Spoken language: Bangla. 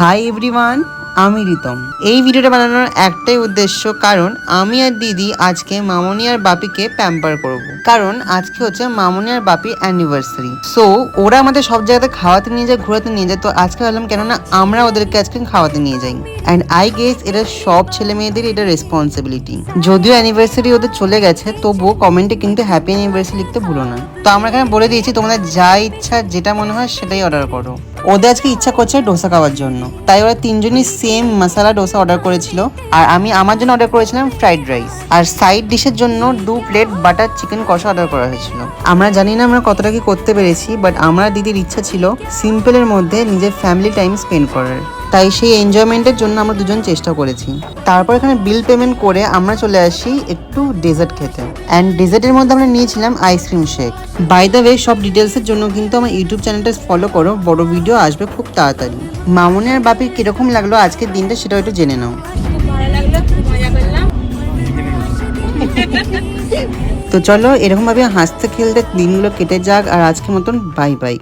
হাই এভরিওয়ান আমি রিতম। এই ভিডিওটা বানানোর একটাই উদ্দেশ্য, কারণ আমি আর দিদি আজকে মামনি আর বাপিকে প্যাম্পার করব। কারণ আজকে হচ্ছে মামনি আর বাপির অ্যানিভার্সারি সো ওরা আমাদের সব জায়গাতে খাওয়াতে নিয়ে যায়, ঘোরাতে নিয়ে যায়, তো আজকে ভাবলাম কেননা আমরা ওদেরকে আজকে খাওয়াতে নিয়ে যাই। অ্যান্ড আই গেস এটা সব ছেলে মেয়েদের এটা রেসপন্সিবিলিটি যদিও অ্যানিভার্সারি ওদের চলে গেছে, তবুও কমেন্টে কিন্তু হ্যাপি অ্যানিভার্সারি লিখতে ভুলো না। তো আমরা এখানে বলে দিয়েছি তোমাদের যা ইচ্ছা, যেটা মনে হয় সেটাই অর্ডার করো। ওদের আজকে ইচ্ছা করছে ডোসা খাওয়ার জন্য। তাই ওরা তিনজনই সেম মশালা ডোসা অর্ডার করেছিল। আর আমি আমার জন্য অর্ডার করেছিলাম ফ্রাইড রাইস আর সাইড ডিশের জন্য দু প্লেট বাটার চিকেন কষা অর্ডার করা হয়েছিল। আমরা জানি না আমরা কতটা কি করতে পেরেছি বাট আমরা দিদির ইচ্ছা ছিল সিম্পলের মধ্যে নিজের ফ্যামিলি টাইম স্পেন্ড করার। তাই সেই এনজয়মেন্টের জন্য আমরা দুজন চেষ্টা করেছি। তারপর এখানে বিল পেমেন্ট করে আমরা চলে আসি একটু ডেজার্ট খেতে। অ্যান্ড ডেজার্টের মধ্যে আমরা নিয়েছিলাম ice cream shake by the way সব ডিটেলসের জন্য কিন্তু আমার ইউটিউব চ্যানেলটা ফলো করো, বড় ভিডিও আসবে খুব তাড়াতাড়ি। মামুনি আর বাপির কীরকম লাগল আজকের দিনটা সেটা একটু জেনে নাও। তো চলো, এরকমভাবে হাসতে খেলতে দিনগুলো কেটে যাক, আর আজকের মতন বাই বাই